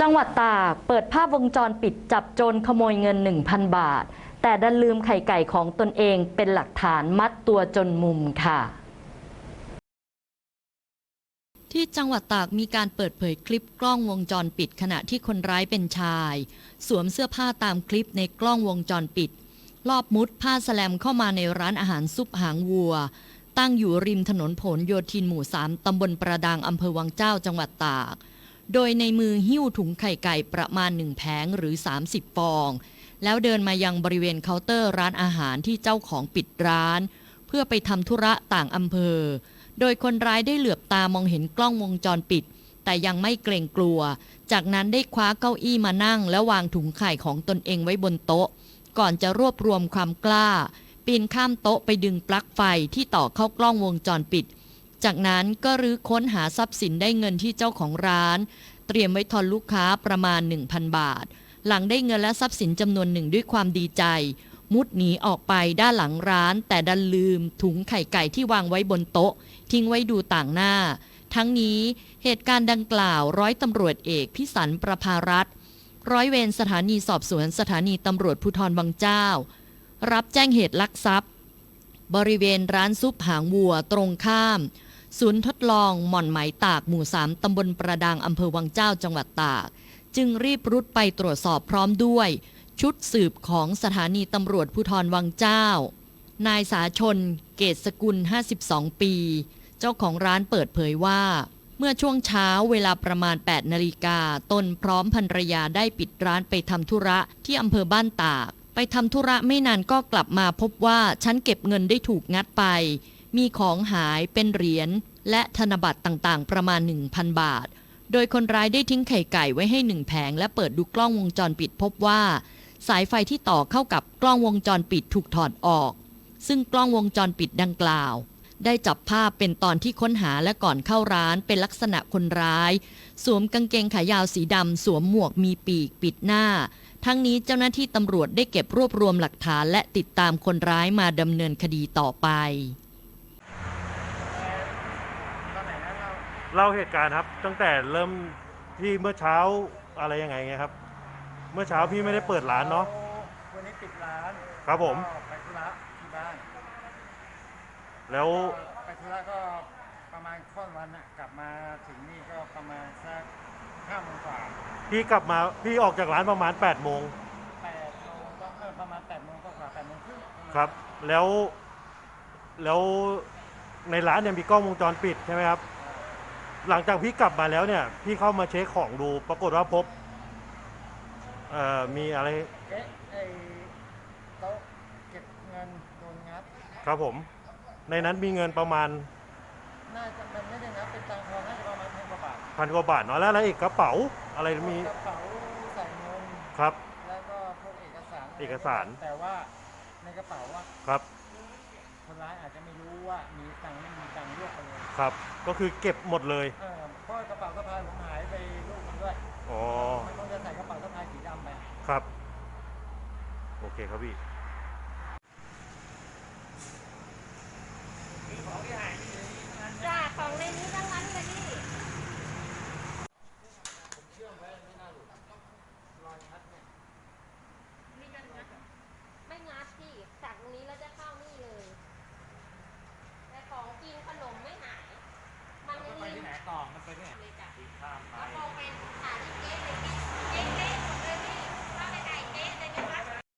จังหวัดตากเปิดภาพวงจรปิดจับโจรขโมยเงิน 1,000 บาท แต่ดันลืมไข่ไก่ของตนเองเป็นหลักฐานมัดตัวจนมุมค่ะ ที่จังหวัดตากมีการเปิดเผยคลิปกล้องวงจรปิดขณะที่คนร้ายเป็นชาย สวมเสื้อผ้าตามคลิปในกล้องวงจรปิด ลอบมุดผ้าสแลมเข้ามาในร้านอาหารซุปหางวัว ตั้งอยู่ริมถนนผลโยธินหมู่3ตำบลประดางอำเภอวังเจ้าจังหวัดตาก โดยในมือหิ้วถุงไข่ไก่ประมาณหนึ่งแผงหรือ 30 ฟอง แล้วเดินมายังบริเวณเคาน์เตอร์ร้านอาหารที่เจ้าของปิดร้าน เพื่อไปทำธุระต่างอำเภอ โดยคนร้ายได้เหลือบตามองเห็นกล้องวงจรปิด แต่ยังไม่เกรงกลัว จากนั้นได้คว้าเก้าอี้มานั่ง และวางถุงไข่ของตนเองไว้บนโต๊ะ ก่อนจะรวบรวมความกล้า ปีนข้ามโต๊ะไปดึงปลั๊กไฟที่ต่อเข้ากล้องวงจรปิด จากนั้นก็รื้อค้นหาทรัพย์สินได้เงินที่เจ้าของร้าน เตรียมไว้ทอนลูกค้าประมาณ 1,000 บาท หลังได้เงินและทรัพย์สินจำนวนหนึ่งด้วยความดีใจ มุดหนีออกไปด้านหลังร้าน แต่ดันลืมถุงไข่ไก่ที่วางไว้บนโต๊ะ ทิ้งไว้ดูต่างหน้า ทั้งนี้เหตุการณ์ดังกล่าวร้อยตำรวจเอกพิสันประภารัตน์ร้อยเวรสถานีสอบสวนสถานีตำรวจภูธรวังเจ้า รับแจ้งเหตุลักทรัพย์ บริเวณร้านซุปหางวัวตรงข้าม ศูนย์ทดลองหม่อนไหมตากหมู่3ตำบลประดางอำเภอวังเจ้าจังหวัดตาก จึงรีบรุดไปตรวจสอบพร้อมด้วย ชุดสืบของสถานีตำรวจภูธรวังเจ้า นายสาชน เกตสกุล 52 ปี เจ้าของร้านเปิดเผยว่า เมื่อช่วงเช้าเวลาประมาณ 8 นาฬิกาตนพร้อมภรรยาได้ปิดร้านไปทำธุระที่อำเภอบ้านตาก ไปทำธุระไม่นานก็กลับมาพบว่าชั้นเก็บเงินได้ถูกงัดไป มีของหายเป็นเหรียญและธนบัตรต่างๆ ประมาณ 1,000 บาท โดยคนร้ายได้ทิ้งไข่ไก่ไว้ให้หนึ่งแผง และเปิดดูกล้องวงจรปิดพบว่า สายไฟที่ต่อเข้ากับกล้องวงจรปิดถูกถอดออก ซึ่งกล้องวงจรปิดดังกล่าว ได้จับภาพเป็นตอนที่ค้นหาและก่อนเข้าร้านเป็นลักษณะคนร้าย สวมกางเกงขายาวสีดำสวมหมวกมีปีกปิดหน้า ทั้งนี้เจ้าหน้าที่ตำรวจได้เก็บรวบรวมหลักฐานและติดตามคนร้ายมาดำเนินคดีต่อไป เล่าเหตุการณ์ครับ ตั้งแต่เริ่มที่เมื่อเช้าอะไรยังไงไงครับ เมื่อเช้าพี่ไม่ได้เปิดร้านเนาะ วันนี้ปิดร้านครับผม ก็ไปธุระที่บ้านแล้วก็ไปธุระก็ประมาณค่อนวันน่ะกลับมาถึงนี่ก็ประมาณสักห้าโมงกว่าพี่กลับมาพี่ออกจากร้านประมาณ8ปดโมงแปดโมงก็เออประมาณแปดโมงก็กว่าแปดโมงครึ่งครับ แล้วแล้วในร้านเนี่ยมีกล้องวงจรปิดใช่ไหมครับ หลังจากพี่กลับมาแล้วเนี่ย พี่เข้ามาเช็คของดู ปรากฏว่าพบเอ่อมีอะไรเอ๊ะไอโต๊ะเก็บเงินโดนงัด ครับผม ในนั้นมีเงินประมาณน่าจะมันไม่ได้งัดเป็นตังค์ทอนน่าจะประมาณพันกว่าบาทพันกว่าบาทเนาะแล้วอะไรอีกกระเป๋าอะไรมีกระเป๋าใส่เงิน ครับ แล้วก็พวกเอกสาร เอกสาร แต่ว่าในกระเป๋าว่าครับ คนร้ายอาจจะไม่รู้ว่ามีตังไม่มีตังค์รวบไปเลยครับ ก็คือเก็บหมดเลยเพราะกระเป๋าสะพายผมหายไปลูกนึงด้วยอ๋อ มันคงจะใส่กระเป๋าสะพายสีดำไป ครับ โอเคครับพี่ จ้าของในนี้ทั้งนั้นเลยพี่ไม่งัดพี่จากตรงนี้แล้วจะเข้า ของกินขนมไม่หาย มันไปที่ไหนต่อ มันไปที่ไหนกินข้ามไป แล้วพอเป็นขาที่เก๊เลยแก้